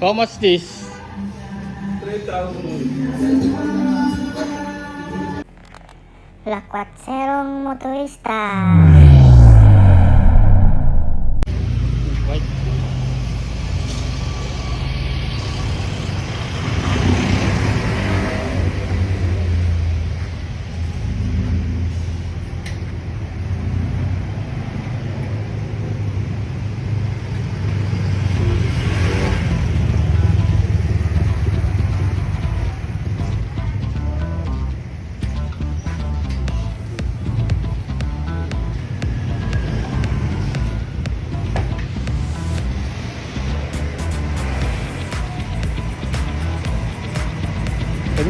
How much this? 3,000. Lakwatserong motorista.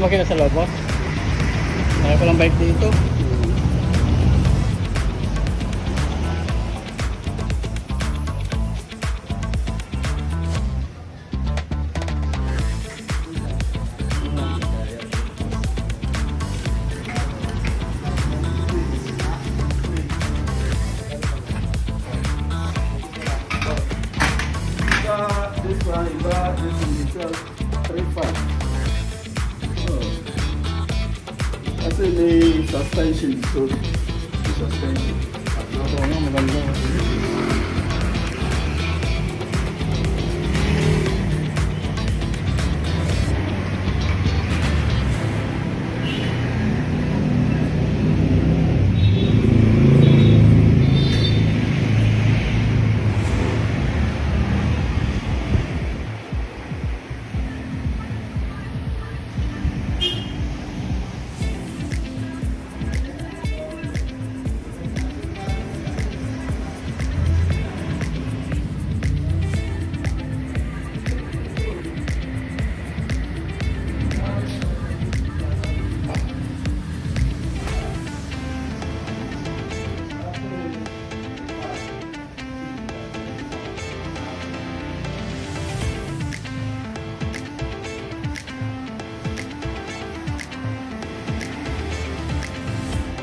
Makita sa loob, boss? Kaya ko lang bike dito. This one, this one, this one, 3,500. Oh. Kasi may suspension. May suspension. Oo nga, maganda.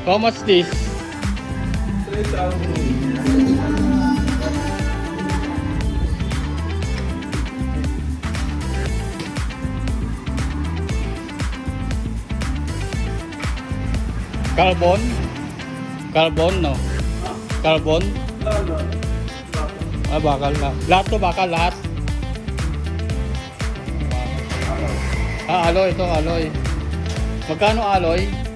How much this? 3,000. Carbon? Carbon, no? Carbon? Ah, bakal na. Lahat to bakal, lahat. Ah, alloy, ito alloy. Magkano alloy?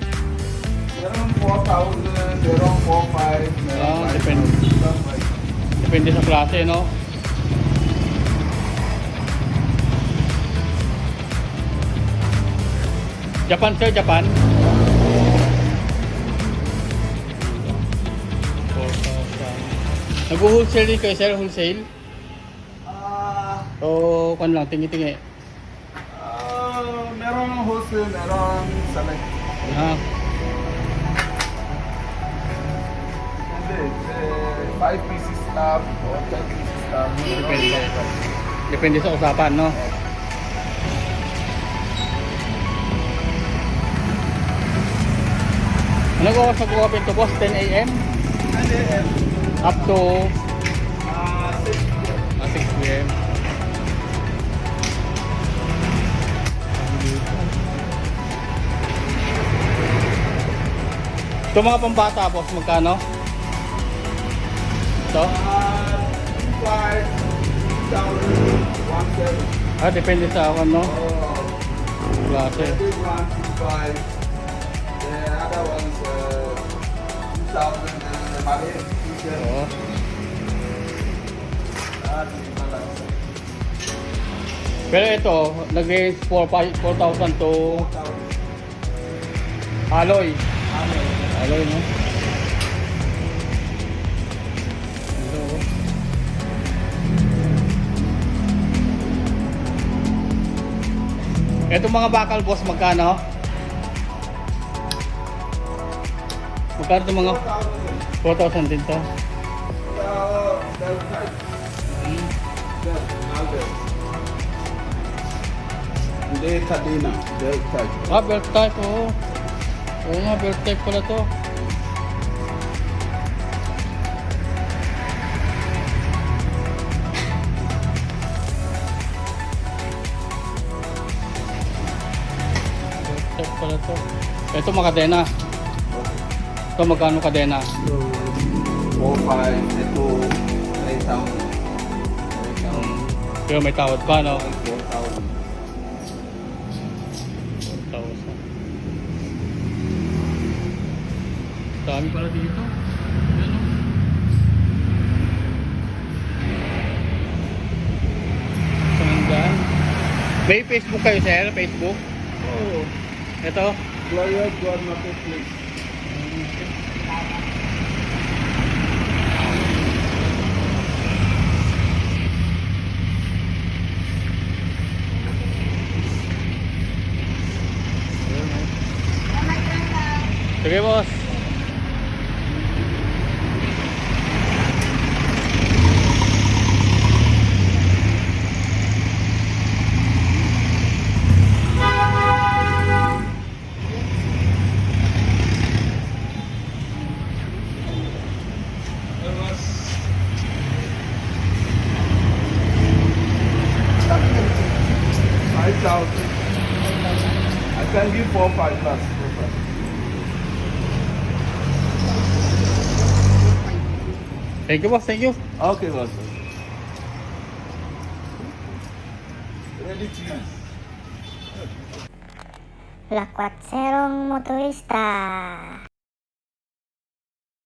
Meron 4,000, meron 4,500, meron Ah, 5,000. depende. Depende sa klase, no? Japan, sir, Japan. 4,000. Nag-wholesale din kayo, sir, wholesale? Ah, O, kung lang, tingi-tingi. ah, meron wholesale, meron select. Ah, 5 pieces stop or 10 pieces stop. Depende. depende sa usapan, no? Ano oras mag-open to, boss? 10 a.m. Hindi, eh, Up to ah, 6 ah, 6 p.m. Ito mga pambata, boss, magkano? Ito? Ah, 5, 1,000, 1,700. Depende sa ano, Oh, klase. the big one, 2,500. The other one's 2,000 and the money, t-shirt. Oo. Malas. Pero ito, nag-range 4,000 to 4,000. alloy. Alloy, no? Ito mga bakal boss, magkano? Magkano ito mga 4,000. 4,000 din to? The Albert. Hindi Cadena. Belt type. Ah, belt type, oo. Oo nga, belt type pala to. Check pala to. Ito mga kadena. Ito magkano kadena? So, 4-5, ito 3,000. Pero may tawad pa, no? 4,000. 1,000. Dami pala dito. Yan, no? Sandaan. May Facebook kayo, sir? Facebook? Ito? Gloria Juan Marketplace. Sige, boss. Five thousand. I can give four five plus. Four, five. Thank you, boss. Thank you. Okay, boss. Ready to use. Lakwatserong motorista.